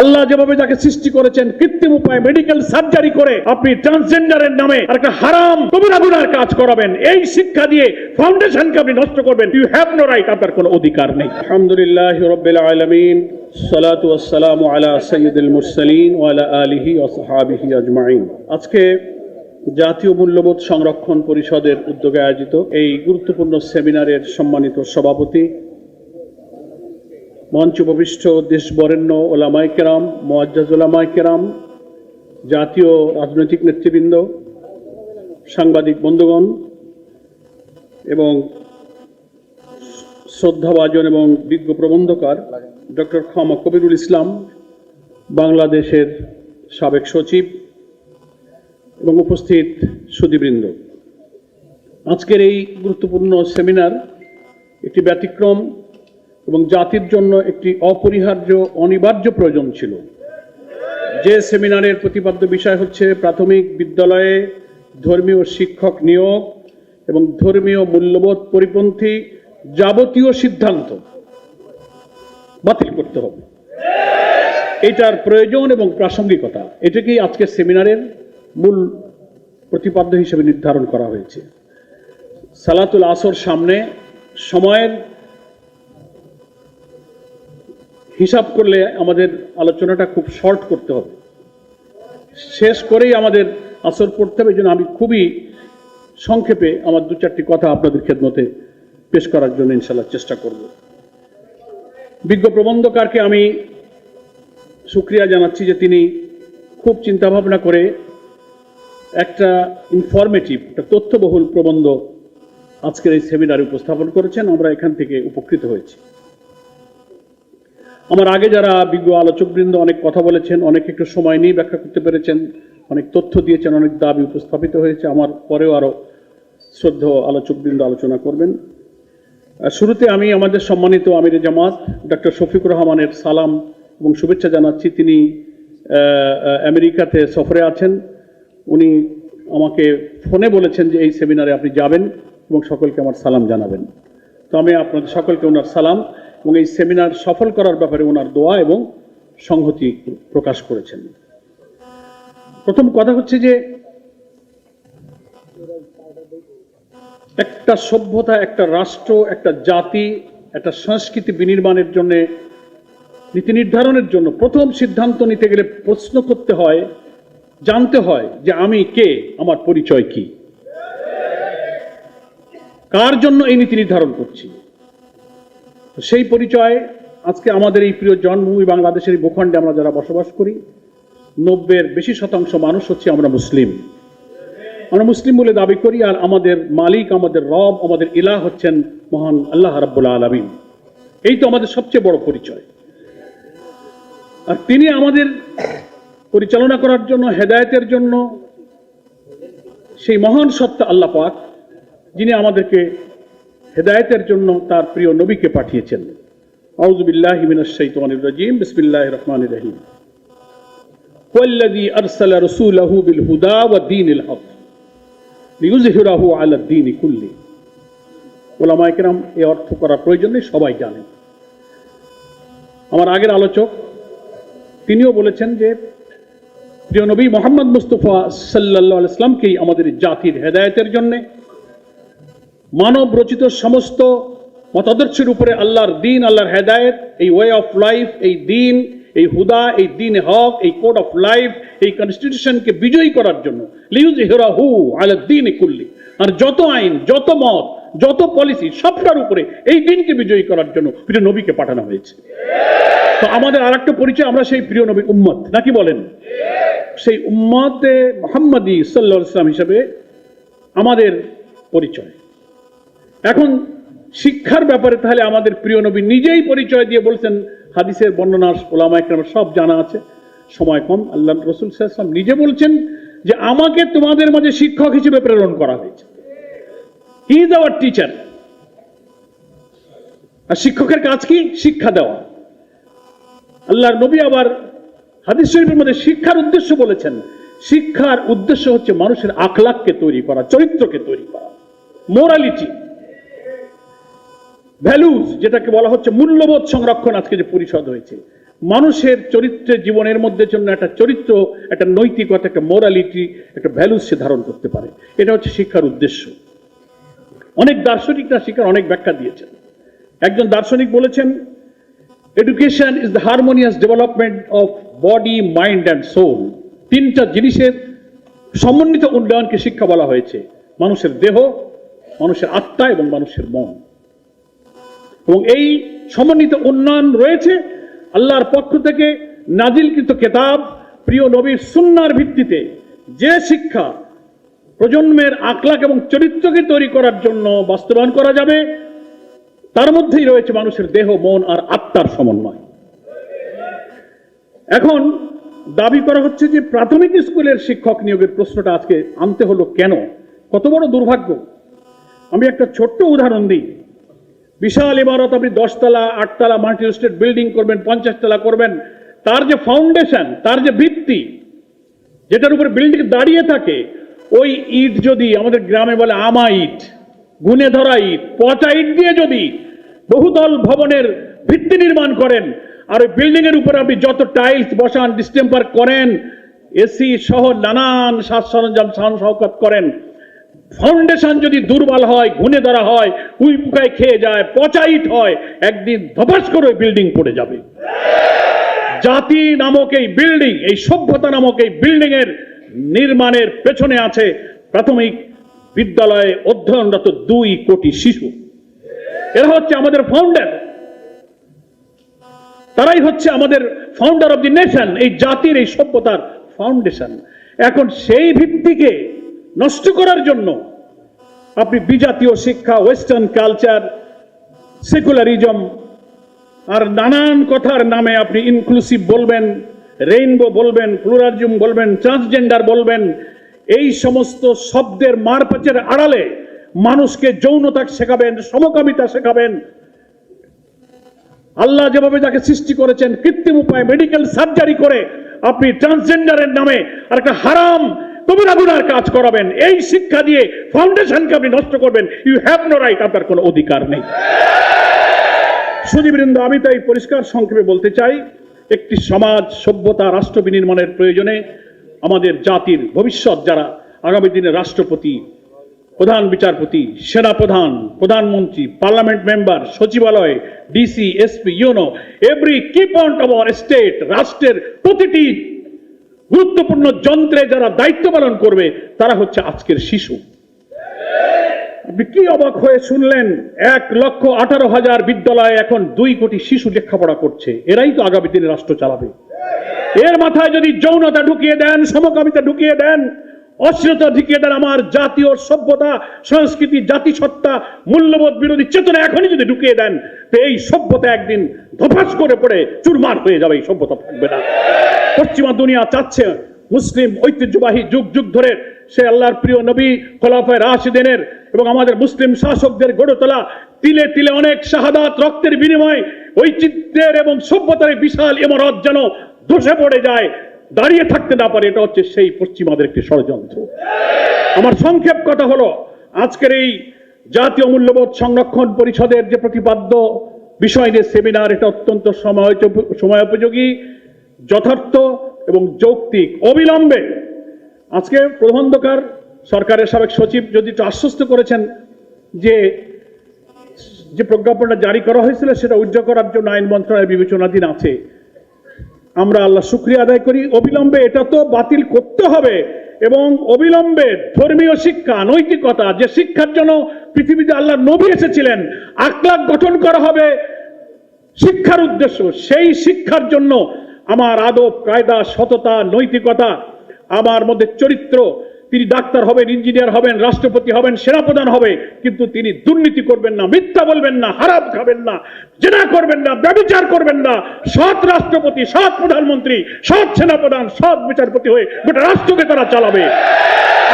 আল্লাহ যেভাবে যাকে সৃষ্টি করেছেন, কৃত্রিম উপায়ে মেডিকেল সার্জারি করে আপনি ট্রান্সজেন্ডারের নামে একটা হারাম কবিরা কাজ করাবেন। এই শিক্ষা দিয়ে ফাউন্ডেশনকে আপনি নষ্ট করবেন। ইউ হ্যাভ নো রাইট আপনার কোনো অধিকার নেই। আলহামদুলিল্লাহ রব্বিল আলামিন, সালাতু ওয়াসসালামু আলা সাইয়্যিদিল মুরসালিন ওয়া আলা আলিহি ওয়া সাহবিহি আজমাইন। আজকে জাতীয় মূল্যবোধ সংরক্ষণ পরিষদের উদ্যোগে আয়োজিত এই গুরুত্বপূর্ণ সেমিনারের সম্মানিত সভাপতি মঞ্চ উপবিষ্ট দেশ বরেণ্য মোয়াজ্জাজ ওলামাই কেরাম, জাতীয় রাজনৈতিক নেতৃবৃন্দ, সাংবাদিক বন্ধুগণ এবং শ্রদ্ধাভাজন এবং বিজ্ঞ প্রবন্ধকার ডক্টর খামা কবিরুল ইসলাম, বাংলাদেশের সাবেক সচিব এবং উপস্থিত সুদীবৃন্দ। আজকের এই গুরুত্বপূর্ণ সেমিনার একটি ব্যতিক্রম এবং জাতির জন্য একটি অপরিহার্য, অনিবার্য প্রয়োজন ছিল। যে সেমিনারের প্রতিপাদ্য বিষয় হচ্ছে প্রাথমিক বিদ্যালয়ে ধর্মীয় শিক্ষক নিয়োগ এবং ধর্মীয় মূল্যবোধ পরিপন্থী যাবতীয় সিদ্ধান্ত বাতিল করতে হবে। এটার প্রয়োজন এবং প্রাসঙ্গিকতা, এটাকেই আজকের সেমিনারের মূল প্রতিপাদ্য হিসেবে নির্ধারণ করা হয়েছে। সালাতুল আসর সামনে সময়ের হিসাব করলে আমাদের আলোচনাটা খুব শর্ট করতে হবে। শেষ করেই আমাদের আসর পড়তে হবে আমি খুবই সংক্ষেপে আমার দু চারটি কথা আপনাদের খেদমতে পেশ করার জন্য ইনশাল্লাহ চেষ্টা করব। বিজ্ঞ প্রবন্ধকারকে আমি সুক্রিয়া জানাচ্ছি যে তিনি খুব চিন্তাভাবনা করে একটা ইনফরমেটিভ একটা তথ্যবহুল প্রবন্ধ আজকের এই সেমিনারে উপস্থাপন করেছেন। আমরা এখান থেকে উপকৃত হয়েছি। আমার আগে যারা বিজ্ঞ আলোচকবৃন্দ অনেক কথা বলেছেন, অনেক একটু সময় নিয়ে ব্যাখ্যা করতে পেরেছেন, অনেক তথ্য দিয়েছেন, অনেক দাবি উপস্থাপিত হয়েছে, আমার পরেও আরও শ্রদ্ধ আলোচকবৃন্দ আলোচনা করবেন। শুরুতে আমি আমাদের সম্মানিত আমির জামাত ডক্টর শফিকুর রহমানের সালাম এবং শুভেচ্ছা জানাচ্ছি। তিনি আমেরিকাতে সফরে আছেন। উনি আমাকে ফোনে বলেছেন যে এই সেমিনারে আপনি যাবেন এবং সকলকে আমার সালাম জানাবেন। তো আমি আপনাদের সকলকে ওনার সালাম। এবং এই সেমিনার সফল করার ব্যাপারে ওনার দোয়া এবং সংহতি প্রকাশ করেছেন। প্রথম কথা হচ্ছে যে, একটা সভ্যতা, একটা রাষ্ট্র, একটা জাতি, একটা সংস্কৃতি বিনির্মাণের জন্য, নীতি নির্ধারণের জন্য প্রথম সিদ্ধান্ত নিতে গেলে প্রশ্ন করতে হয়, জানতে হয় যে আমি কে, আমার পরিচয় কি? কার জন্য এই নীতি নির্ধারণ করছি? সেই পরিচয় আজকে আমাদের এই প্রিয় জন্মভূমি বাংলাদেশের এই ভূখণ্ডে আমরা যারা বসবাস করি নব্বের বেশি শতাংশ মানুষ হচ্ছে আমরা মুসলিম। আমরা মুসলিম বলে দাবি করি আর আমাদের মালিক, আমাদের রব, আমাদের ইলাহ হচ্ছেন মহান আল্লাহ রাব্বুল আলমিন। এই তো আমাদের সবচেয়ে বড় পরিচয়। আর তিনি আমাদের পরিচালনা করার জন্য, হেদায়েতের জন্য সেই মহান সত্তা আল্লাহ পাক, যিনি আমাদেরকে হেদায়েতের জন্য তার প্রিয় নবীকে পাঠিয়েছেন আউযুবিল্লাহি মিনাশ শাইতানির রাজিম বিসমিল্লাহির রহমানির রহিম والذي أرسل رسوله بالهدى والدين الحق লিউজহিরাহু আলা দ্বীনি কুল্লি ওলামায়ে কেরাম এই অর্থ করার প্রয়োজন নেই সবাই জানেন আমার আগের আলোচক তিনিও বলেছেন যে প্রিয় নবী মোহাম্মদ মুস্তফা সাল্লাহ ইসলামকেই আমাদের জাতির হেদায়েতের জন্যে মানব রচিত সমস্ত মতাদর্শের উপরে আল্লাহর দিন, আল্লাহর হেদায়েত, এই ওয়ে অফ লাইফ এই দিন, এই হুদা, এই দিন হক, এই কোড অফ লাইফ এই কনস্টিটিউশনকে বিজয়ী করার জন্য। লিউজ হেরাহু আলা দিন কুল্লি। আর যত আইন, যত মত, যত পলিসি সবটার উপরে এই দিনকে বিজয়ী করার জন্য প্রিয় নবীকে পাঠানো হয়েছে। তো আমাদের আর একটা পরিচয়, আমরা সেই প্রিয় নবী উম্মত। নাকি বলেন? সেই উম্মতে মোহাম্মদী সাল্লাহ ইসলাম হিসেবে আমাদের পরিচয়। এখন শিক্ষার ব্যাপারে তাহলে আমাদের প্রিয় নবী নিজেই পরিচয় দিয়ে বলছেন, হাদিসের বর্ণনা ওলামা একরাম সব জানা আছে, সময় কম, আল্লাহ রসুল সাল্লাম নিজে বলছেন যে আমাকে তোমাদের মাঝে শিক্ষক হিসেবে প্রেরণ করা হয়েছে। ইজ আওয়ার টিচার আর শিক্ষকের কাজ কি? শিক্ষা দেওয়া। আল্লাহর নবী আবার হাদিস শরীফের মধ্যে শিক্ষার উদ্দেশ্য বলেছেন, শিক্ষার উদ্দেশ্য হচ্ছে মানুষের আখলাককে তৈরি করা, চরিত্রকে তৈরি করা মোরালিটি ভ্যালুজ যেটাকে বলা হচ্ছে মূল্যবোধ সংরক্ষণ, আজকে যে পরিষদ হয়েছে। মানুষের চরিত্রে, জীবনের মধ্যে জন্য একটা চরিত্র, একটা নৈতিকতা, একটা মোরালিটি একটা ভ্যালুস সে ধারণ করতে পারে। এটা হচ্ছে শিক্ষার উদ্দেশ্য। অনেক দার্শনিকরা শিক্ষার অনেক ব্যাখ্যা দিয়েছেন। একজন দার্শনিক বলেছেন education is the harmonious development of body mind and soul তিনটা জিনিসের সমন্বিত উন্নয়নকে শিক্ষা বলা হয়েছে। মানুষের দেহ, মানুষের আত্মা এবং মানুষের মন। এবং এই সমন্বিত উন্নয়ন রয়েছে। আল্লাহর পক্ষ থেকে নাজিলকৃত কেতাব প্রিয় নবীর সুন্নার ভিত্তিতে যে শিক্ষা প্রজন্মের আকলাক এবং চরিত্রকে তৈরি করার জন্য বাস্তবায়ন করা যাবে, তার মধ্যেই রয়েছে মানুষের দেহ, মন আর আত্মার সমন্বয়। এখন দাবি করা হচ্ছে যে প্রাথমিক স্কুলের শিক্ষক নিয়োগের প্রশ্নটা আজকে আনতে হলো কেন? কত বড় দুর্ভাগ্য। আমি একটা ছোট্ট উদাহরণ দিই। বিশাল ইমারত, আপনি দশতলা, আটতলা মাল্টি স্টেট বিল্ডিং করবেন পঞ্চাশ তলা করবেন। তার যে ফাউন্ডেশন তার যে ভিত্তি, যেটার উপরে বিল্ডিং দাঁড়িয়ে থাকে, ওই ইট যদি আমাদের গ্রামে বলে আমা ইট, গুনে ধরা ইট, পচা ইট দিয়ে যদি বহুতল ভবনের ভিত্তি নির্মাণ করেন, আর ওই বিল্ডিং এর উপরে আপনি যত টাইলস বসান ডিস্টেম্পার করেন এসি সহ নানান সাজ সরঞ্জাম সান শওকত করেন ফাউন্ডেশন যদি দুর্বল হয় ঘুনে ধরা হয়, উই পোকায় খেয়ে যায় পচা ইট হয়, একদিন ধপাস করে বিল্ডিং পড়ে যাবে। জাতি নামক এই বিল্ডিং এই সভ্যতা নামক এই বিল্ডিং এর নির্মাণের পেছনে আছে প্রাথমিক বিদ্যালয়ে অধ্যয়নরত দুই কোটি শিশু। এরা হচ্ছে আমাদের ফাউন্ডার তারাই হচ্ছে আমাদের ফাউন্ডার অফ দি নেশন এই জাতির এই সভ্যতার ফাউন্ডেশন এখন সেই ভিত্তিকে নষ্ট করার জন্য আপনি বিজাতীয় শিক্ষা ওয়েস্টার্ন কালচার সেকুলারিজম আর নানান কথার নামে আপনি ইনক্লুসিভ বলবেন রেইনবো বলবেন প্লুরালিজম বলবেন ট্রান্সজেন্ডার বলবেন, এই সমস্ত শব্দের মারপ্যাচের আড়ালে মানুষকে যৌনতা শেখাবেন, সমকামিতা শেখাবেন। আল্লাহ যেভাবে যাকে সৃষ্টি করেছেন কৃত্রিম উপায়ে মেডিকেল সার্জারি করে আপনি ট্রান্সজেন্ডারের নামে আর একটা হারাম কবিরা গুনার কাজ করাবেন। এই শিক্ষা দিয়ে ফাউন্ডেশনকে আপনি নষ্ট করবেন। ইউ হ্যাভ নো রাইট আপনার কোনো অধিকার নেই। সুদীবৃন্দ আমি তাই পরিষ্কার সংক্ষেপে বলতে চাই, একটি সমাজ সভ্যতা রাষ্ট্র বিনির্মাণের প্রয়োজনে আমাদের জাতির ভবিষ্যৎ যারা আগামী দিনে রাষ্ট্রপতি, প্রধান বিচারপতি সেনাপ্রধান প্রধানমন্ত্রী, পার্লামেন্ট মেম্বার, সচিবালয় DC SP UNO every key point of our state রাষ্ট্রের প্রতিটি গুরুত্বপূর্ণ যন্ত্রে যারা দায়িত্ব পালন করবে, তারা হচ্ছে আজকের শিশু। কি অবাক হয়ে শুনলেন? এক লক্ষ আঠারো হাজার বিদ্যালয়ে এখন দুই কোটি শিশু লেখাপড়া করছে। এরাই তো আগামী দিনে রাষ্ট্র চালাবে। এর মাথায় যদি যৌনতা ঢুকিয়ে দেন, সমকামিতা ঢুকিয়ে দেন অশ্লীলতা ঢুকিয়ে দেন, আমার জাতীয় সভ্যতা, সংস্কৃতি, জাতিসত্তা, মূল্যবোধ বিরোধী চেতনা এখনই যদি ঢুকিয়ে দেন, তো এই সভ্যতা একদিন ধপাস করে পড়ে চুরমার হয়ে যাবে, এই সভ্যতা থাকবে না। পশ্চিমা দুনিয়া চাচ্ছে। মুসলিম ঐতিহ্যবাহী যুগ যুগ ধরে সে আল্লাহর প্রিয় নবী খোলাফায় রাশিদিনের এবং আমাদের মুসলিম শাসকদের গড়ে তোলা তিলে তিলে অনেক শাহাদাত, রক্তের বিনিময় ঐচিত্র্যের এবং সভ্যতার বিশাল ইমারত যেন ধসে পড়ে যায়, দাঁড়িয়ে থাকতে না পারে, এটা হচ্ছে সেই পশ্চিমাদের একটি ষড়যন্ত্র। আমার সংক্ষেপ কথা হলো, আজকের এই জাতীয় মূল্যবোধ সংরক্ষণ পরিষদের যে প্রতিপাদ্য বিষয় নিয়ে সেমিনার এটা অত্যন্ত সময় সময়োপযোগী যথার্থ এবং যৌক্তিক অবিলম্বে আজকে প্রবন্ধকার সরকারের সাবেক সচিব যদি একটু আশ্বস্ত করেছেন যে যে প্রজ্ঞাপনটা জারি করা হয়েছিল সেটা উজ্জ্বল করার জন্য আইন মন্ত্রণালয়ের বিবেচনাধীন আছে। আমরা আল্লাহ শুক্রিয়া আদায় করি। অবিলম্বে এটা তো বাতিল করতে হবে এবং অবিলম্বে ধর্মীয় শিক্ষা, নৈতিকতা, যে শিক্ষার জন্য পৃথিবীতে আল্লাহ নবী এসেছিলেন আকলাক গঠন করা হবে শিক্ষার উদ্দেশ্য। সেই শিক্ষার জন্য আমার আদব, কায়দা, সততা, নৈতিকতা, আমার মধ্যে চরিত্র, তিনি ডাক্তার হবেন, ইঞ্জিনিয়ার হবেন, রাষ্ট্রপতি হবেন, সেনাপ্রধান হবে, কিন্তু তিনি দুর্নীতি করবেন না, মিথ্যা বলবেন না হারাপ খাবেন না, জেনা করবেন না, ব্যবচার করবেন না, সৎ রাষ্ট্রপতি, সৎ প্রধানমন্ত্রী, সৎ সেনাপ্রধান, সৎ বিচারপতি হয়ে গোটা রাষ্ট্রকে তারা চালাবে।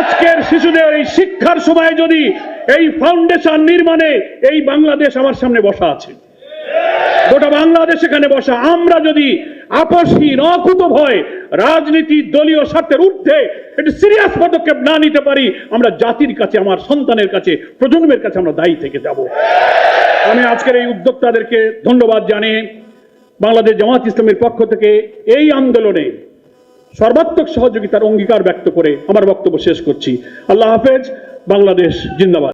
আজকের শিশুদের এই শিক্ষার সময় যদি এই ফাউন্ডেশন নির্মাণে এই বাংলাদেশ আমার সামনে বসা আছে। গোটা বাংলাদেশ এখানে বসা। আমরা যদি আপসহীন অকুত ভয়, রাজনীতি, দলীয় স্বার্থের ঊর্ধ্বে একটু সিরিয়াস পদক্ষেপ না নিতে পারি, আমরা জাতির কাছে, আমার সন্তানের কাছে, প্রজন্মের কাছে আমরা দায়ী থেকে যাব। আমি আজকের এই উদ্যোক্তাদেরকে ধন্যবাদ জানিয়ে বাংলাদেশ জামাত ইসলামের পক্ষ থেকে এই আন্দোলনে সর্বাত্মক সহযোগিতার অঙ্গীকার ব্যক্ত করে আমার বক্তব্য শেষ করছি। আল্লাহ হাফেজ, বাংলাদেশ জিন্দাবাদ।